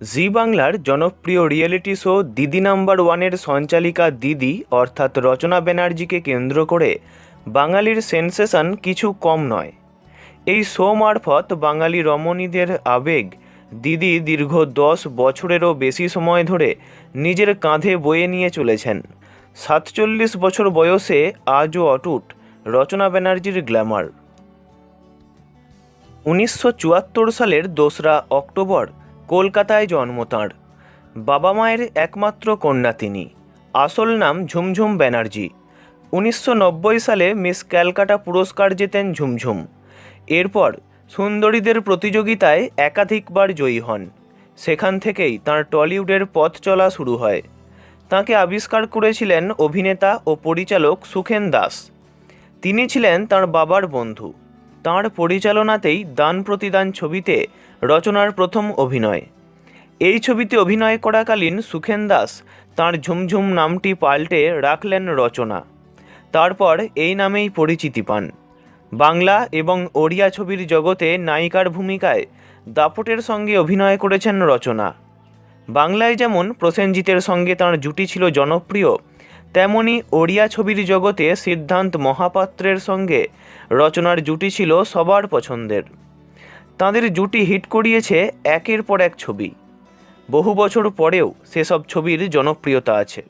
জি বাংলার জনপ্রিয় reality show দিদি নাম্বার ওয়ানের সঞ্চালিকা দিদি অর্থাৎ রচনা ব্যানার্জিকে কেন্দ্র করে বাঙালির সেন্সেশন কিছু কম নয়। এই শো মারফত বাঙালি রমণীদের আবেগ দিদি দীর্ঘ দশ বছরেরও বেশি সময় ধরে নিজের কাঁধে বয়ে নিয়ে চলেছেন। সাতচল্লিশ বছর বয়সে আজও অটুট রচনা ব্যানার্জির গ্ল্যামার উনিশশো চুয়াত্তর সালের দোসরা অক্টোবর কলকাতায় জন্ম তাঁর। বাবা মায়ের একমাত্র কন্যা তিনি। আসল নাম ঝুমঝুম ব্যানার্জি। উনিশশো নব্বই সালে মিস ক্যালকাটা পুরস্কার জেতেন ঝুমঝুম। এরপর সুন্দরীদের প্রতিযোগিতায় একাধিকবার জয়ী হন। সেখান থেকেই তাঁর টলিউডের পথ চলা শুরু হয়। তাঁকে আবিষ্কার করেছিলেন অভিনেতা ও পরিচালক সুখেন দাস। তিনি ছিলেন তার বাবার বন্ধু। তাঁর পরিচালনাতেই দান প্রতিদান ছবিতে রচনার প্রথম অভিনয়। এই ছবিতে অভিনয় করাকালীন সুখেন দাস তাঁর ঝুমঝুম নামটি পাল্টে রাখলেন রচনা। তারপর এই নামেই পরিচিতি পান। বাংলা এবং ওড়িয়া ছবির জগতে নায়িকার ভূমিকায় দাপটের সঙ্গে অভিনয় করেছেন রচনা। বাংলায় যেমন প্রসেনজিতের সঙ্গে তাঁর জুটি ছিল জনপ্রিয় তেমনি ওড়িয়া ছবির জগতে সিদ্ধান্ত মহাপাত্রের সঙ্গে রচনার জুটি ছিল সবার পছন্দের। তাঁদের জুটি হিট করিয়েছে একের পর এক ছবি। বহু বছর পরেও সেসব ছবির জনপ্রিয়তা আছে।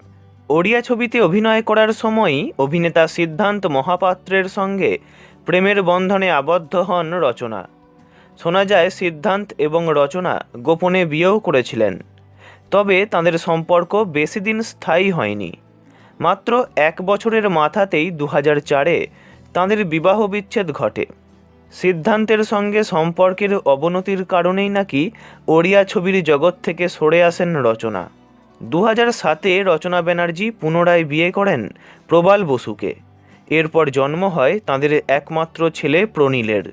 ওড়িয়া ছবিতে অভিনয় করার সময়ই অভিনেতা সিদ্ধান্ত মহাপাত্রের সঙ্গে প্রেমের বন্ধনে আবদ্ধ হন রচনা। শোনা যায়, সিদ্ধান্ত এবং রচনা গোপনে বিয়েও করেছিলেন। তবে তাদের সম্পর্ক বেশি দিন স্থায়ী হয়নি। মাত্র এক বছরের মাথাতেই দু হাজার চারে তাঁদের বিবাহ বিচ্ছেদ ঘটে। সিদ্ধান্তের সঙ্গে সম্পর্কের অবনতির কারণেই নাকি ওড়িয়া ছবির জগৎ থেকে সরে আসেন রচনা। দু হাজার সাতে রচনা ব্যানার্জি পুনরায় বিয়ে করেন প্রবাল বসুকে। এরপর জন্ম হয় তাঁদের একমাত্র ছেলে প্রনীলের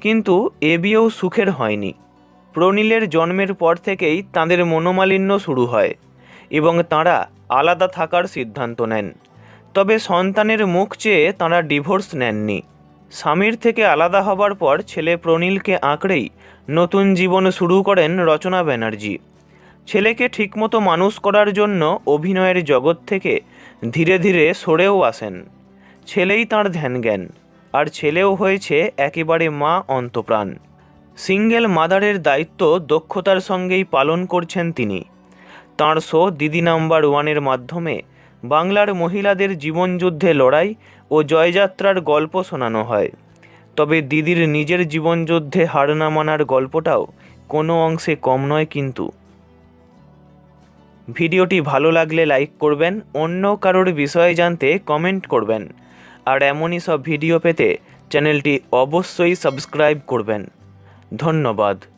কিন্তু এ বিয়েও সুখের হয়নি। প্রনীলের জন্মের পর থেকেই তাঁদের মনোমালিন্য শুরু হয়। এবং তাঁরা আলাদা থাকার সিদ্ধান্ত নেন। তবে সন্তানের মুখ চেয়ে তাঁরা ডিভোর্স নেননি। স্বামীর থেকে আলাদা হবার পর ছেলে প্রনীলকে আঁকড়েই নতুন জীবন শুরু করেন রচনা ব্যানার্জি। ছেলেকে ঠিকমতো মানুষ করার জন্য অভিনয়ের জগৎ থেকে ধীরে ধীরে সরেও আসেন। ছেলেই তাঁর ধ্যান জ্ঞান আর ছেলেও হয়েছে একেবারে মা অন্তপ্রাণ। সিঙ্গেল মাদারের দায়িত্ব দক্ষতার সঙ্গেই পালন করছেন তিনি। তাঁর শো দিদি নাম্বার ওয়ানের মাধ্যমে বাংলার মহিলাদের জীবনযুদ্ধে লড়াই ও জয়যাত্রার গল্প শোনানো হয় তবে দিদির নিজের জীবনযুদ্ধে হার না মানার গল্পটাও কোনো অংশে কম নয় কিন্তু ভিডিওটি ভালো লাগলে লাইক করবেন অন্য কারোর বিষয়ে জানতে কমেন্ট করবেন আর এমনই সব ভিডিও পেতে চ্যানেলটি অবশ্যই সাবস্ক্রাইব করবেন ধন্যবাদ